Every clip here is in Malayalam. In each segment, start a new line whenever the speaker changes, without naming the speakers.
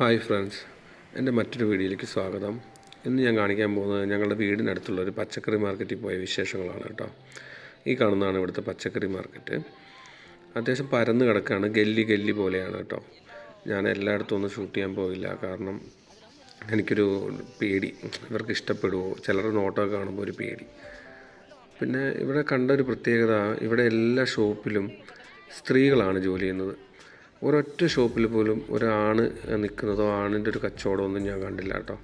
ഹായ് ഫ്രണ്ട്സ് എന്റെ മറ്റൊരു വീഡിയോയിലേക്ക് സ്വാഗതം. ഇന്ന് ഞാൻ കാണിക്കാൻ പോകുന്നത് ഞങ്ങളുടെ വീടിനടുത്തുള്ള ഒരു പച്ചക്കറി മാർക്കറ്റിൽ പോയ വിശേഷങ്ങളാണ് കേട്ടോ. ഈ കാണുന്നതാണ് ഇവിടുത്തെ പച്ചക്കറി മാർക്കറ്റ്. അത്യാവശ്യം പരന്ന് കിടക്കുകയാണ് ഗല്ലി ഗല്ലി പോലെയാണ് കേട്ടോ. ഞാൻ എല്ലായിടത്തും ഒന്നും ഷൂട്ട് ചെയ്യാൻ പോയില്ല കാരണം എനിക്കൊരു പേടി. ഇവർക്ക് ഇഷ്ടപ്പെടുമോ ചിലർ നോട്ടമൊക്കെ കാണുമ്പോൾ ഒരു പേടി. പിന്നെ ഇവിടെ കണ്ട ഒരു പ്രത്യേകത ഇവിടെ എല്ലാ ഷോപ്പിലും സ്ത്രീകളാണ് ജോലി ചെയ്യുന്നത്. ഒരൊറ്റ ഷോപ്പിൽ പോലും ഒരാണ് നിൽക്കുന്നതോ ആണിന്റെ ഒരു കച്ചവടമൊന്നും ഞാൻ കണ്ടില്ല കേട്ടോ.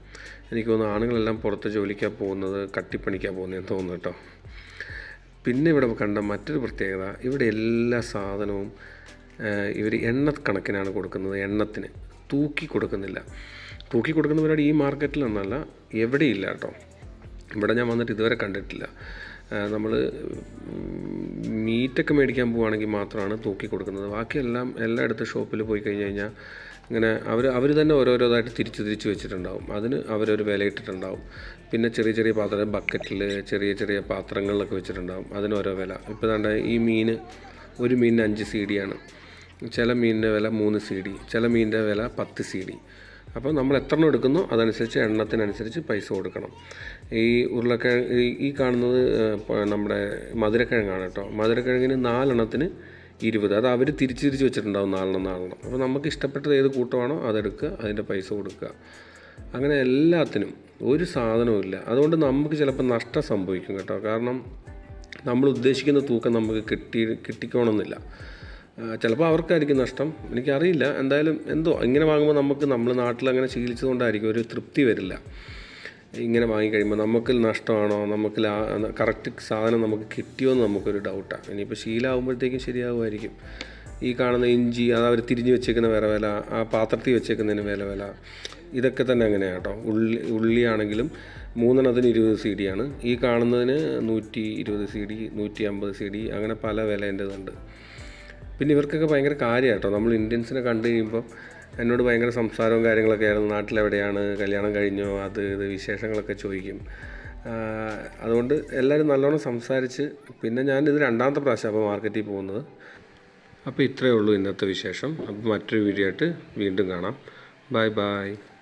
എനിക്ക് തോന്നുന്നു ആണുങ്ങളെല്ലാം പുറത്ത് ജോലിക്കാൻ പോകുന്നത് കട്ടിപ്പണിക്കാൻ പോകുന്നതെന്ന് തോന്നുന്നു കേട്ടോ. പിന്നെ ഇവിടെ കണ്ട മറ്റൊരു പ്രത്യേകത ഇവിടെ എല്ലാ സാധനവും ഇവർ എണ്ണ കണക്കിനാണ് കൊടുക്കുന്നത് എണ്ണത്തിന്. തൂക്കി കൊടുക്കുന്നില്ല. തൂക്കി കൊടുക്കുന്ന പരിപാടി ഈ മാർക്കറ്റിലൊന്നല്ല എവിടെയില്ല കേട്ടോ. ഇവിടെ ഞാൻ വന്നിട്ട് ഇതുവരെ കണ്ടിട്ടില്ല. നമ്മൾ മീറ്റൊക്കെ മേടിക്കാൻ പോവുകയാണെങ്കിൽ മാത്രമാണ് തൂക്കി കൊടുക്കുന്നത്. ബാക്കിയെല്ലാം എല്ലായിടത്തും ഷോപ്പിൽ പോയി കഴിഞ്ഞ് കഴിഞ്ഞാൽ ഇങ്ങനെ അവർ അവർ തന്നെ ഓരോരോതായിട്ട് തിരിച്ച് തിരിച്ച് വെച്ചിട്ടുണ്ടാവും. അതിന് അവരൊരു വില ഇട്ടിട്ടുണ്ടാവും പിന്നെ ചെറിയ ചെറിയ പാത്രം ബക്കറ്റിൽ ചെറിയ ചെറിയ പാത്രങ്ങളിലൊക്കെ വെച്ചിട്ടുണ്ടാവും. അതിന് ഓരോ വില. ഇപ്പോൾ തന്നെ ഈ മീൻ ഒരു മീനിന് അഞ്ച് സി ഡിയാണ് ചില മീനിന്റെ വില മൂന്ന് സി ഡി. ചില മീനിന്റെ വില പത്ത് സി ഡി. അപ്പോൾ നമ്മൾ എത്ര എണ്ണം എടുക്കുന്നു അതനുസരിച്ച് എണ്ണത്തിനനുസരിച്ച് പൈസ കൊടുക്കണം. ഈ ഉരുളക്കിഴങ്ങ് ഈ കാണുന്നത് നമ്മുടെ മധുരക്കിഴങ്ങാണ് കേട്ടോ. മധുരക്കിഴങ്ങിന് നാലെണ്ണത്തിന് ഇരുപത്. അത് അവർ തിരിച്ച് തിരിച്ച് വെച്ചിട്ടുണ്ടാവും നാലെണ്ണം നാലെണ്ണം. അപ്പോൾ നമുക്ക് ഇഷ്ടപ്പെട്ടത് ഏത് കൂട്ടമാണോ അതെടുക്കുക അതിന്റെ പൈസ കൊടുക്കുക. അങ്ങനെ എല്ലാത്തിനും ഒരു സാധനവും ഇല്ല. അതുകൊണ്ട് നമുക്ക് ചിലപ്പോൾ നഷ്ടം സംഭവിക്കും കേട്ടോ. കാരണം നമ്മൾ ഉദ്ദേശിക്കുന്ന തൂക്കം നമുക്ക് കിട്ടി കിട്ടിക്കോണമെന്നില്ല. ചിലപ്പോൾ അവർക്കായിരിക്കും നഷ്ടം. എനിക്കറിയില്ല. എന്തായാലും എന്തോ ഇങ്ങനെ വാങ്ങുമ്പോൾ നമുക്ക് നമ്മൾ നാട്ടിൽ അങ്ങനെ ശീലിച്ചതുകൊണ്ടായിരിക്കും ഒരു തൃപ്തി വരില്ല. ഇങ്ങനെ വാങ്ങിക്കഴിയുമ്പോൾ നമുക്ക് നഷ്ടമാണോ? നമുക്ക് കറക്റ്റ് സാധനം നമുക്ക് കിട്ടിയോ എന്ന് നമുക്കൊരു ഡൗട്ടാണ് ഇനിയിപ്പോൾ ശീലമാകുമ്പോഴത്തേക്കും ശരിയാകുമായിരിക്കും ഈ കാണുന്ന ഇഞ്ചി അത് അവർ തിരിഞ്ഞ് വെച്ചേക്കുന്ന വില വില ആ പാത്രത്തിൽ വെച്ചേക്കുന്നതിന് വില വില. ഇതൊക്കെ തന്നെ അങ്ങനെയാണ് കേട്ടോ. ഉള്ളി ഉള്ളിയാണെങ്കിലും മൂന്നെണ്ണത്തിന് ഇരുപത് സി ഡി ആണ്. ഈ കാണുന്നതിന് നൂറ്റി ഇരുപത് സി ഡി നൂറ്റി അമ്പത് സി ഡി അങ്ങനെ പല വിലേന്റെതുണ്ട് പിന്നെ ഇവർക്കൊക്കെ ഭയങ്കര കാര്യമാണ് കേട്ടോ നമ്മൾ ഇന്ത്യൻസിനെ കണ്ടു കഴിയുമ്പോൾ എന്നോട് ഭയങ്കര സംസാരവും കാര്യങ്ങളൊക്കെ ആയിരുന്നു. നാട്ടിലെവിടെയാണ്? കല്യാണം കഴിഞ്ഞോ? അത് ഇത് വിശേഷങ്ങളൊക്കെ ചോദിക്കും. അതുകൊണ്ട് എല്ലാവരും നല്ലോണം സംസാരിച്ച് പിന്നെ ഞാൻ ഇത് രണ്ടാമത്തെ പ്രാവശ്യം അപ്പോൾ മാർക്കറ്റിൽ പോകുന്നത്. അപ്പോൾ ഇത്രയേ ഉള്ളൂ ഇന്നത്തെ വിശേഷം. അപ്പോൾ മറ്റൊരു വീഡിയോ ആയിട്ട് വീണ്ടും കാണാം. Bye bye.